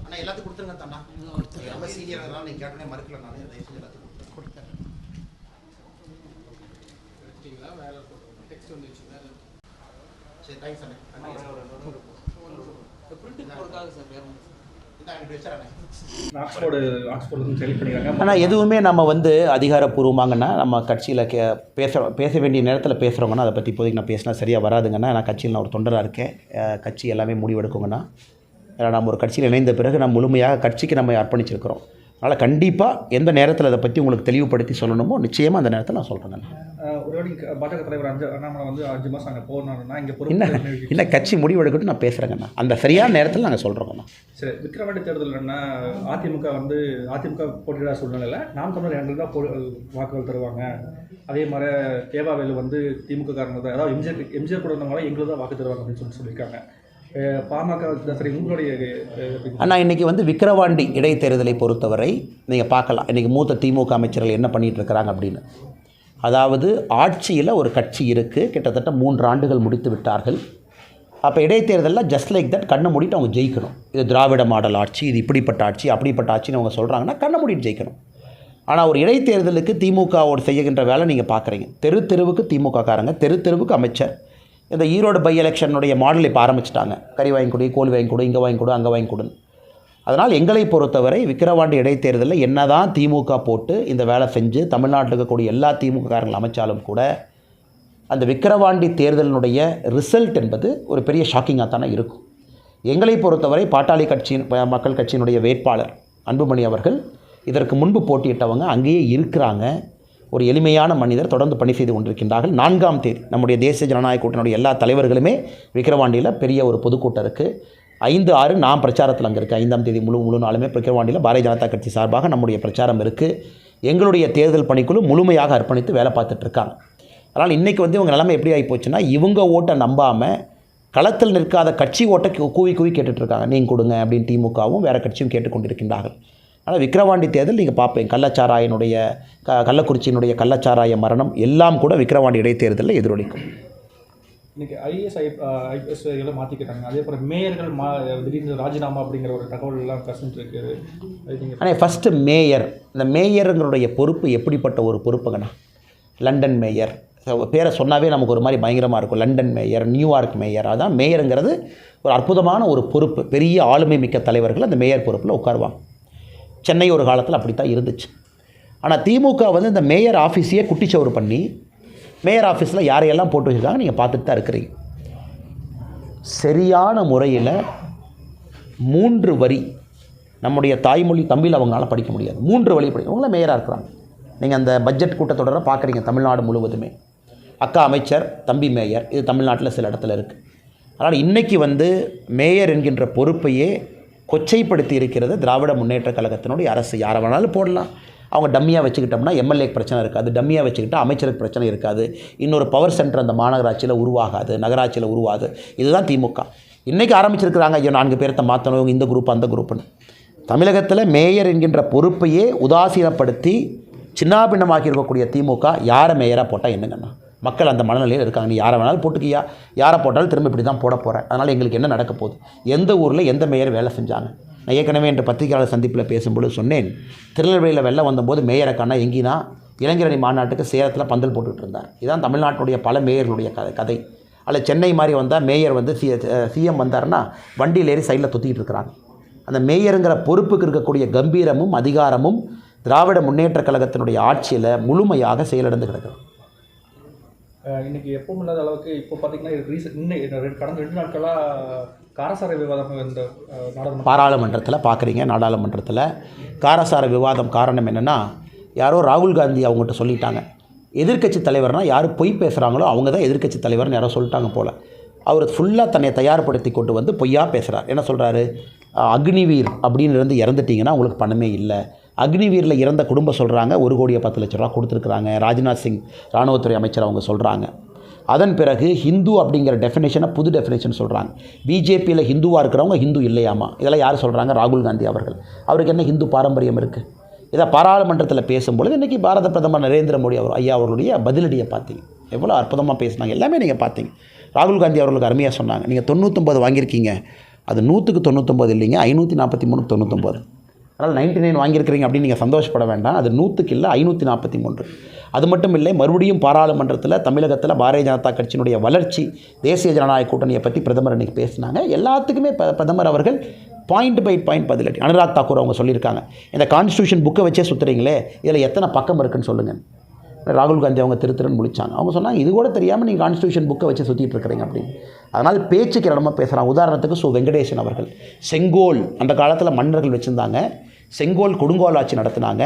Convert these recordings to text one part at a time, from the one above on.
அண்ணா எல்லாத்துக்கும் கொடுத்துருங்க தண்ணா ரொம்ப சீனியர் அதனால நீங்கள் கேட்டனே மறுக்கல நான் தயவு செஞ்சு எல்லாத்துக்கும் கொடுத்தேன் சரி தேங்க்ஸ் அண்ணே. ஆக்ஸ்போர்டு ஆக்ஸ்போர்ட்லேருந்து செலக்ட் பண்ணிக்கிறாங்க ஆனால் எதுவுமே நம்ம வந்து அதிகாரப்பூர்வமாங்கன்னா நம்ம கட்சியில் கே பேச பேச வேண்டிய நேரத்தில் பேசுகிறவங்கன்னா அதை பற்றி இப்போதைக்கு நான் பேசினா சரியாக வராதுங்கன்னா நான் கட்சியில் நான் ஒரு தொண்டராக இருக்கேன். கட்சி எல்லாமே முடிவெடுக்குங்கன்னா ஏன்னா நம்ம ஒரு கட்சியில் இணைந்த பிறகு நம்ம முழுமையாக கட்சிக்கு நம்ம அர்ப்பணிச்சிருக்கிறோம். அதனால் கண்டிப்பாக எந்த நேரத்தில் அதை பற்றி உங்களுக்கு தெளிவுபடுத்தி சொல்லணுமோ நிச்சயமாக அந்த நேரத்தில் நான் சொல்கிறேங்க அஹ் ஒரு வாட்டி க- பாஜக தலைவர் அஞ்சு அண்ணாமலை வந்து அஞ்சு மாதம் அங்கே போகணும்னா இங்கே என்ன இல்லை கட்சி முடிவெடுக்கட்டும் நான் பேசுகிறேங்கண்ணா அந்த சரியான நேரத்தில் நாங்கள் சொல்கிறோங்கண்ணா சரி விக்கிரவாண்டி தேர்தல் என்ன அதிமுக வந்து அதிமுக போட்டியிடாத சூழ்நிலையில் நாம் தமிழர் எங்களுக்கு தான் போ வாக்குகள் தருவாங்க. அதே மாதிரி தேவாவேலு வந்து திமுக காரங்க தான் அதாவது எம்ஜிஆர் எம்ஜிஆர் கூட இருந்தவங்க எங்களுக்கு தான் வாக்கு தருவாங்க அப்படின்னு சொல்லி சொல்லியிருக்காங்க. பாமக சரி உங்களுடைய அண்ணா இன்றைக்கி வந்து விக்கிரவாண்டி இடைத்தேர்தலை பொறுத்தவரை நீங்கள் பார்க்கலாம். இன்றைக்கி மூத்த திமுக அமைச்சர்கள் என்ன பண்ணிகிட்டு இருக்கிறாங்க அப்படின்னு. அதாவது ஆட்சியில் ஒரு கட்சி இருக்குது கிட்டத்தட்ட மூன்று ஆண்டுகள் முடித்து விட்டார்கள். அப்போ இடைத்தேர்தலில் ஜஸ்ட் லைக் தட் கண்ணை மூடிட்டு அவங்க ஜெயிக்கணும். இது திராவிட மாடல் ஆட்சி இது இப்படிப்பட்ட ஆட்சி அப்படிப்பட்ட ஆட்சின்னு அவங்க சொல்கிறாங்கன்னா கண்ணை மூடிட்டு ஜெயிக்கணும். ஆனால் ஒரு இடைத்தேர்தலுக்கு திமுகவோடு செய்கின்ற வேலை நீங்கள் பார்க்குறீங்க. தெரு தெருவுக்கு திமுக காரங்க தெரு தெருவுக்கு அமைச்சர். இந்த ஈரோடு பை எலெக்ஷனுடைய மாடல் இப்போ ஆரம்பிச்சிட்டாங்க கறி வாங்கி கொடு கோழி வாங்கி கொடு இங்கே வாங்கி கொடு அங்கே வாங்கி கொடுன்னு. அதனால் எங்களை பொறுத்தவரை விக்கிரவாண்டி இடைத்தேர்தலில் என்னதான் திமுக போட்டு இந்த வேலை செஞ்சு தமிழ்நாட்டில் இருக்கக்கூடிய எல்லா திமுககாரங்களும் அமைச்சாலும் கூட அந்த விக்கிரவாண்டி தேர்தலினுடைய ரிசல்ட் என்பது ஒரு பெரிய ஷாக்கிங்காக தானே இருக்கும். எங்களை பொறுத்தவரை பாட்டாளி கட்சியின் மக்கள் கட்சியினுடைய வேட்பாளர் அன்புமணி அவர்கள் இதற்கு முன்பு போட்டியிட்டவங்க அங்கேயே இருக்கிறாங்க. ஒரு எளிமையான மனிதர் தொடர்ந்து பணி செய்து கொண்டிருக்கின்றார்கள். நான்காம் தேதி நம்முடைய தேசிய ஜனநாயக கூட்டணியுடைய எல்லா தலைவர்களுமே விக்கிரவாண்டியில் பெரிய ஒரு பொதுக்கூட்டம் இருக்குது ஐந்து ஆறு நான் பிரச்சாரத்தில் அங்கே இருக்கேன் ஐந்தாம் தேதி முழு முழு நாளுமே விக்கிரவாண்டியில் பாரதிய ஜனதா கட்சி சார்பாக நம்முடைய பிரச்சாரம் இருக்குது எங்களுடைய தேர்தல் பணிக்குழு முழுமையாக அர்ப்பணித்து வேலை பார்த்துட்ருக்காங்க அதனால் இன்றைக்கி வந்து இவங்க நிலைமை எப்படி ஆகி போச்சுன்னா இவங்க ஓட்டை நம்பாமல் களத்தில் நிற்காத கட்சி ஓட்டை கூவி கூவி கேட்டுட்ருக்காங்க நீங்கள் கொடுங்க அப்படின்னு திமுகவும் வேறு கட்சியும் கேட்டுக்கொண்டிருக்கின்றார்கள். ஆனால் விக்கிரவாண்டி தேர்தல் நீங்கள் பார்ப்பேன். கள்ளச்சாராயனுடைய க கள்ளக்குறிச்சியினுடைய கள்ளச்சாராய மரணம் எல்லாம் கூட விக்கிரவாண்டி இடைத்தேர்தலில் எதிரொலிக்கும். இன்னைக்கு ஐஏஎஸ் ஐ ஐபிஎஸ் எல்லாம் மாற்றிக்கிட்டாங்க அதே போல் மேயர்கள் மா திடீர்னு ராஜினாமா அப்படிங்கிற ஒரு தகவல் எல்லாம் கசிஞ்சிட்டு இருக்குது அது நீங்கள் ஆனால் ஃபஸ்ட்டு மேயர் இந்த மேயருங்களுடைய பொறுப்பு எப்படிப்பட்ட ஒரு பொறுப்புங்கண்ணா? London mayor. பேரை சொன்னாவே நமக்கு ஒரு மாதிரி பயங்கரமாக இருக்கும். லண்டன் மேயர் நியூயார்க் மேயர் அதான் மேயருங்கிறது ஒரு அற்புதமான ஒரு பொறுப்பு. பெரிய ஆளுமை மிக்க தலைவர்கள் அந்த மேயர் பொறுப்பில் உட்காருவாங்க. சென்னை ஒரு காலத்தில் அப்படி தான் இருந்துச்சு. ஆனால் திமுக வந்து இந்த மேயர் ஆஃபீஸையே குட்டிச்சவர் பண்ணி மேயர் ஆஃபீஸில் யாரையெல்லாம் போட்டு வச்சுருக்காங்க நீங்கள் பார்த்துட்டு தான் இருக்கிறீங்க. சரியான முறையில் மூன்று வரி நம்முடைய தாய்மொழி தமிழ் அவங்களால படிக்க முடியாது. மூன்று வழி படிக்க அவங்கள மேயராக இருக்கிறாங்க. நீங்கள் அந்த பட்ஜெட் கூட்டத்தொடரை பார்க்குறீங்க தமிழ்நாடு முழுவதுமே. அக்கா அமைச்சர் தம்பி மேயர் இது தமிழ்நாட்டில் சில இடத்துல இருக்குது அதனால் இன்றைக்கி வந்து மேயர் என்கின்ற பொறுப்பையே கொச்சைப்படுத்தி இருக்கிறது திராவிட முன்னேற்ற கழகத்தினுடைய அரசு. யாரை வேணாலும் போடலாம். அவங்க டம்மியாக வச்சுக்கிட்டோம்னா எம்எல்ஏக்கு பிரச்சனை இருக்காது. டம்மியாக வச்சுக்கிட்டா அமைச்சருக்கு பிரச்சனை இருக்காது. இன்னொரு பவர் சென்டர் அந்த மாநகராட்சியில் உருவாகாது. நகராட்சியில் உருவாது. இதுதான் திமுக. இன்றைக்கி ஆரம்பிச்சிருக்கிறாங்க. ஐயோ நான்கு பேர்த்த மாற்றணும் இவங்க இந்த குரூப் அந்த குரூப்னு தமிழகத்தில் மேயர் என்கின்ற பொறுப்பையே உதாசீனப்படுத்தி சின்னாபின்னமாக்கி இருக்கக்கூடிய திமுக யாரை மேயராக போட்டால் என்னங்கண்ணா? மக்கள் அந்த மனநிலையில் இருக்காங்க. நீ யாரை வேணாலும் போட்டுக்கியா? யாரை போட்டாலும் திரும்ப இப்படி தான் போட போகிறேன் அதனால் எங்களுக்கு என்ன நடக்க போகுது? எந்த ஊரில் எந்த மேயர் வேலை செஞ்சாங்க? நான் ஏற்கனவே என்ற பத்திரிகையாளர் சந்திப்பில் பேசும்பொழுது சொன்னேன். திருநெல்வேலியில் வெள்ளம் வந்தபோது மேயரை காணா எங்கினா இளைஞரணி மாநாட்டுக்கு சேலத்தில் பந்தல் போட்டுட்டு இருந்தார். இதுதான் தமிழ்நாட்டுடைய பல மேயர்களுடைய கதை கதை. அல்ல சென்னை மாதிரி வந்தால் மேயர் வந்து சி சிஎம் வந்தாருன்னா வண்டியில் ஏறி சைடில் தொத்திக்கிட்டு இருக்கிறாங்க. அந்த மேயருங்கிற பொறுப்புக்கு இருக்கக்கூடிய கம்பீரமும் அதிகாரமும் திராவிட முன்னேற்றக் கழகத்தினுடைய ஆட்சியில் முழுமையாக செயலிழந்து கிடக்குது. இன்றைக்கி எப்பவும் இல்லாத அளவுக்கு இப்போ பார்த்தீங்கன்னா ரீசன் இன்னும் கடந்த ரெண்டு நாட்களாக காரசார விவாதம் இந்த நாடாளுமன்ற பாராளுமன்றத்தில் பார்க்குறீங்க நாடாளுமன்றத்தில் காரசார விவாதம் காரணம் என்னென்னா யாரோ ராகுல் காந்தி அவங்ககிட்ட சொல்லிட்டாங்க. எதிர்க்கட்சி தலைவர்னால் யார் பொய் பேசுகிறாங்களோ அவங்க தான் எதிர்க்கட்சி தலைவர்னு யாரோ சொல்லிட்டாங்க போல். அவர் ஃபுல்லாக தன்னை தயார்படுத்தி கொண்டு வந்து பொய்யா பேசுகிறார் என்ன சொல்கிறாரு அக்னிவீர் அப்படின்னு இருந்து இறந்துட்டீங்கன்னா உங்களுக்கு பணமே இல்லை. அக்னிவீரில் இறந்த குடும்பம் சொல்கிறாங்க ஒரு கோடியே பத்து லட்ச ரூபா கொடுத்துருக்குறாங்க. ராஜ்நாத் சிங் ராணுவத்துறை அமைச்சர் அவங்க சொல்கிறாங்க அதன் பிறகு ஹிந்து அப்படிங்கிற டெஃபினேஷனை புது டெஃபினேஷன் சொல்கிறாங்க பிஜேபியில் ஹிந்துவாக இருக்கிறவங்க ஹிந்து இல்லையாமா? இதெல்லாம் யார் சொல்கிறாங்க ராகுல் காந்தி அவர்கள். அவருக்கு என்ன ஹிந்து பாரம்பரியம் இருக்குது இதை பாராளுமன்றத்தில் பேசும்பொழுது இன்றைக்கி பாரத பிரதமர் நரேந்திர மோடி அவர் ஐயா அவர்களுடைய பதிலடியை பார்த்தீங்க. எவ்வளோ அற்புதமாக பேசினாங்க. எல்லாமே நீங்கள் பார்த்தீங்க. ராகுல் காந்தி அவர்களுக்கு அருமையாக சொன்னாங்க. நீங்கள் தொண்ணூற்றொம்பது வாங்கியிருக்கீங்க. அது நூற்றுக்கு தொண்ணூத்தொம்பது இல்லைங்க. ஐநூற்றி நாற்பத்தி மூணு தொண்ணூற்றொம்பது அதனால் நைன்டி நைன் வாங்கியிருக்கிறீங்க அப்படின்னு நீங்கள் சந்தோஷப்பட வேண்டாம். அது நூற்றுக்கு இல்லை ஐநூற்றி நாற்பத்தி மூன்று. அது மட்டும் இல்லை மறுபடியும் பாராளுமன்றத்தில் தமிழகத்தில் பாரதிய ஜனதா கட்சியினுடைய வளர்ச்சி தேசிய ஜனநாயக கூட்டணியை பற்றி பிரதமர் இன்றைக்கி பேசினாங்க. எல்லாத்துக்குமே ப- பிரதமர் அவர்கள் பாயிண்ட் பை பாயிண்ட் பதிலடி. அனுராக் தாக்கூர் அவங்க சொல்லியிருக்காங்க. இந்த கான்ஸ்டியூஷன் புக்கை வச்சே சுற்றுறீங்களே இதில் எத்தனை பக்கம் இருக்குன்னு சொல்லுங்கள் ராகுல் காந்தி அவங்க திருத்திறன் முடித்தாங்க அவங்க சொன்னாங்க இது கூட தெரியாமல் நீங்கள் கான்ஸ்டியூஷன் புக்கை வச்சு சுற்றிட்டு இருக்கிறீங்க அப்படின்னு. அதனால் பேச்சுக்கு இடமா பேசுகிறாங்க உதாரணத்துக்கு சு வெங்கடேசன் அவர்கள். செங்கோல் அந்த காலத்தில் மன்னர்கள் வச்சுருந்தாங்க. செங்கோல் கொடுங்கோல் ஆட்சி நடத்தினாங்க.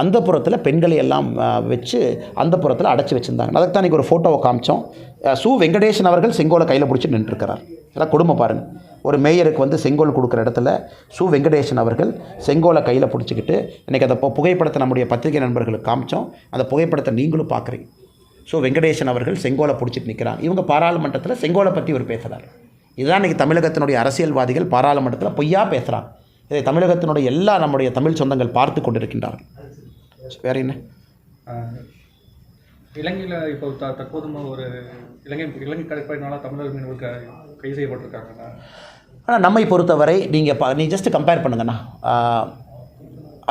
அந்த புறத்தில் பெண்களை எல்லாம் வச்சு அந்த புறத்தில் அடைச்சி வச்சுருந்தாங்க. அதுக்கு தான் ஒரு ஃபோட்டோவை காமிச்சோம். சு வெங்கடேசன் அவர்கள் செங்கோலை கையில் பிடிச்சி நின்றுருக்கிறார். இதெல்லாம் கொடுமை பாருங்கள் ஒரு மேயருக்கு வந்து செங்கோல் கொடுக்குற இடத்துல சு வெங்கடேசன் அவர்கள் செங்கோலை கையில் பிடிச்சிக்கிட்டு இன்றைக்கி அதை புகைப்படத்தை நம்முடைய பத்திரிகை நண்பர்களுக்கு காமிச்சோம். அந்த புகைப்படத்தை நீங்களும் பார்க்குறீங்க ஸோ வெங்கடேசன் அவர்கள் செங்கோலை பிடிச்சிட்டு நிற்கிறாங்க இவங்க பாராளுமன்றத்தில் செங்கோலை பற்றி ஒரு பேசுகிறார் இதுதான் இன்றைக்கி தமிழகத்தினுடைய அரசியல்வாதிகள் பாராளுமன்றத்தில் பொய்யா பேசுகிறாங்க இதை தமிழகத்தினுடைய எல்லா நம்முடைய தமிழ் சொந்தங்கள் பார்த்து கொண்டிருக்கின்றார்கள். வேற என்ன? இலங்கையில் இப்போ த தற்போதும் ஒரு இலங்கை இலங்கை கடற்படையினால தமிழர் மீனவர்கள் கைது செய்யப்பட்டிருக்காங்கண்ணா. ஆனால் நம்மை பொறுத்தவரை நீங்கள் பா நீ ஜஸ்ட் கம்பேர் பண்ணுங்கண்ணா.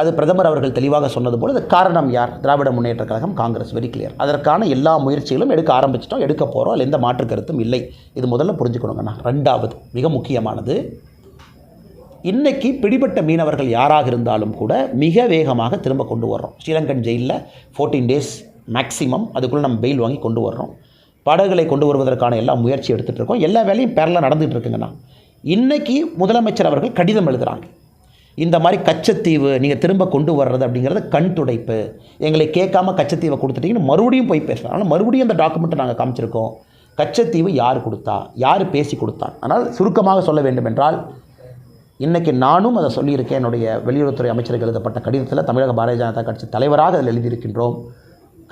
அது பிரதமர் அவர்கள் தெளிவாக சொன்னது போல் அது காரணம் யார்? Dravida Munnetra Kazhagam Congress very clear அதற்கான எல்லா முயற்சிகளும் எடுக்க ஆரம்பிச்சிட்டோம் எடுக்க போகிறோம் அதில் எந்த மாற்று கருத்தும் இல்லை. இது முதல்ல புரிஞ்சுக்கணுங்கண்ணா. ரெண்டாவது மிக முக்கியமானது இன்றைக்கி பிடிபட்ட மீனவர்கள் யாராக இருந்தாலும் கூட மிக வேகமாக திரும்ப கொண்டு வர்றோம். ஸ்ரீலங்கன் ஜெயிலில் ஃபோர்டீன் டேஸ் மேக்ஸிமம் அதுக்குள்ளே நம்ம பெயில் வாங்கி கொண்டு வர்றோம். படகுகளை கொண்டு வருவதற்கான எல்லா முயற்சி எடுத்துகிட்டு இருக்கோம். எல்லா வேலையும் பேரலாக நடந்துகிட்டு இருக்குங்கண்ணா இன்றைக்கி முதலமைச்சர் அவர்கள் கடிதம் எழுதுகிறாங்க இந்த மாதிரி கச்சத்தீவு நீங்கள் திரும்ப கொண்டு வர்றது அப்படிங்கிறது கண் துடைப்பு. எங்களை கேட்காம கச்சத்தீவை கொடுத்துட்டீங்கன்னு மறுபடியும் போய் பேசுகிறாங்க ஆனால் மறுபடியும் அந்த டாக்குமெண்ட்டை நாங்கள் காமிச்சிருக்கோம். கச்சத்தீவு யார் கொடுத்தா? யார் பேசி கொடுத்தா? அதனால் சுருக்கமாக சொல்ல வேண்டும் என்றால் இன்றைக்கி நானும் அதை சொல்லியிருக்கேன். என்னுடைய வெளியுறவுத்துறை அமைச்சருக்கு எழுதப்பட்ட கடிதத்தில் தமிழக பாரதிய ஜனதா கட்சி தலைவராக அதில் எழுதியிருக்கின்றோம்.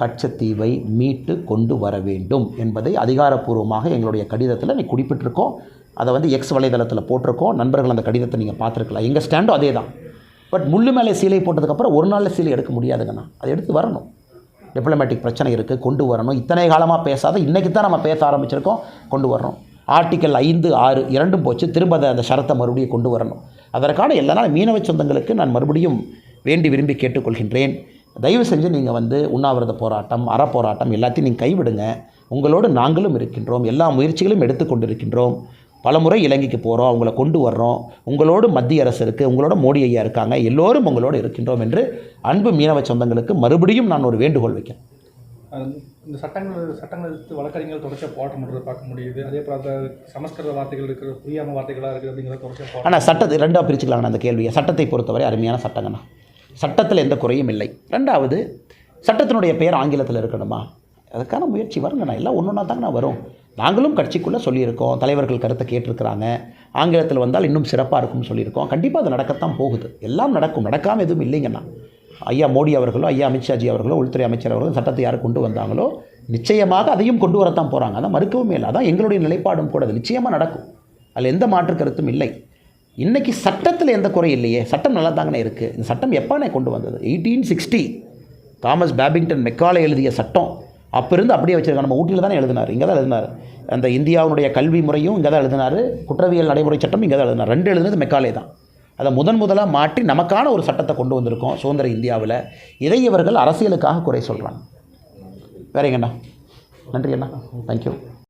கச்சத்தீவை மீட்டு கொண்டு வர வேண்டும் என்பதை அதிகாரப்பூர்வமாக எங்களுடைய கடிதத்தில் நீ குறிப்பிட்டிருக்கோம். அதை வந்து எக்ஸ் வலைதளத்தில் போட்டிருக்கோம். நண்பர்கள் அந்த கடிதத்தை நீங்கள் பார்த்துருக்கலாம். எங்கள் ஸ்டாண்டும் அதே தான் பட் முள்ளு மேலே சீலை போட்டதுக்கப்புறம் ஒரு நாளில் சீலை எடுக்க முடியாதுங்கண்ணா அதை எடுத்து வரணும். டிப்ளமேட்டிக் பிரச்சனை இருக்குது கொண்டு வரணும். இத்தனை காலமாக பேசாத இன்றைக்கி தான் நம்ம பேச ஆரம்பிச்சிருக்கோம். கொண்டு வரணும். ஆர்டிக்கல் ஐந்து ஆறு இரண்டும் போச்சு. திரும்ப அதை அந்த ஷரத்தை மறுபடியும் கொண்டு வரணும். அதற்கான எல்லா நாள் மீனவ சொந்தங்களுக்கு நான் மறுபடியும் வேண்டி விரும்பி கேட்டுக்கொள்கின்றேன். தயவு செஞ்சு நீங்கள் வந்து உண்ணாவிரத போராட்டம் அறப்போராட்டம் எல்லாத்தையும் நீங்கள் கைவிடுங்க. உங்களோடு நாங்களும் இருக்கின்றோம். எல்லா முயற்சிகளும் எடுத்துக்கொண்டிருக்கின்றோம் பலமுறை இலங்கைக்கு போகிறோம் அவங்கள கொண்டு வர்றோம். உங்களோடு மத்திய அரசு இருக்குது உங்களோட மோடி ஐயா இருக்காங்க. எல்லோரும் உங்களோடு இருக்கின்றோம் என்று அன்பு மீனவ சொந்தங்களுக்கு மறுபடியும் நான் ஒரு வேண்டுகோள் வைக்கிறேன். இந்த சட்டங்கள் சட்டங்கள் எடுத்து வழக்கறிஞர்கள் தொடர்ச்சியாக போராட்டம் பார்க்க முடியுது. அதே போல் அந்த சமஸ்கிருத வார்த்தைகள் இருக்கிற புரியாம வார்த்தைகளாக இருக்குது அப்படிங்கிறத தொடர்ச்சியாக ஆனால் சட்டத்தை ரெண்டாக பிரிச்சுக்கலாங்கண்ணா அந்த கேள்வியை. சட்டத்தை பொறுத்தவரை அருமையான சட்டங்கண்ணா. சட்டத்தில் எந்த குறையும் இல்லை. ரெண்டாவது சட்டத்தினுடைய பெயர் ஆங்கிலத்தில் இருக்கணுமா? அதுக்கான முயற்சி வருங்கண்ணா. எல்லாம் ஒன்று ஒன்றா தாங்கண்ணா வரும். நாங்களும் கட்சிக்குள்ளே சொல்லியிருக்கோம். தலைவர்கள் கருத்தை கேட்டிருக்கிறாங்க. ஆங்கிலத்தில் வந்தால் இன்னும் சிறப்பாக இருக்கும்னு சொல்லியிருக்கோம். கண்டிப்பாக அது நடக்கத்தான் போகுது. எல்லாம் நடக்கும். நடக்காமல் எதுவும் இல்லைங்கண்ணா. ஐயா மோடி அவர்களோ ஐயா அமித்ஷாஜி அவர்களோ உள்துறை அமைச்சர் அவர்களோ சட்டத்தை யார் கொண்டு வந்தாங்களோ நிச்சயமாக அதையும் கொண்டு வரத்தான் போகிறாங்க அதான் மறுக்கவுமே இல்லை. அதான் எங்களுடைய நிலைப்பாடும் கூட. அது நிச்சயமாக நடக்கும். அதில் எந்த மாற்று கருத்தும் இல்லை. இன்றைக்கி சட்டத்தில் எந்த குறை இல்லையே. சட்டம் நல்லா தாங்கண்ணே இருக்குது இந்த சட்டம் எப்போனே கொண்டு வந்தது? Eighteen sixty Thomas Babington Macaulay எழுதிய சட்டம். அப்போ இருந்து அப்படியே வச்சுருக்காங்க. நம்ம ஊட்டியில் தானே எழுதினார்? இங்கே தான் எழுதினார். அந்த இந்தியாவுடைய கல்வி முறையும் இங்கே தான் எழுதினார். குற்றவியல் நடைமுறை சட்டம் இங்கே தான் எழுதினார். ரெண்டு எழுதுனது மெக்காலே தான். அதை முதன் முதலாக மாற்றி நமக்கான ஒரு சட்டத்தை கொண்டு வந்திருக்கோம் சுதந்திர இந்தியாவில். இதை இவர்கள் அரசியலுக்காக குறை சொல்கிறாங்க வேறங்கண்ணா நன்றி அண்ணா. தேங்க்யூ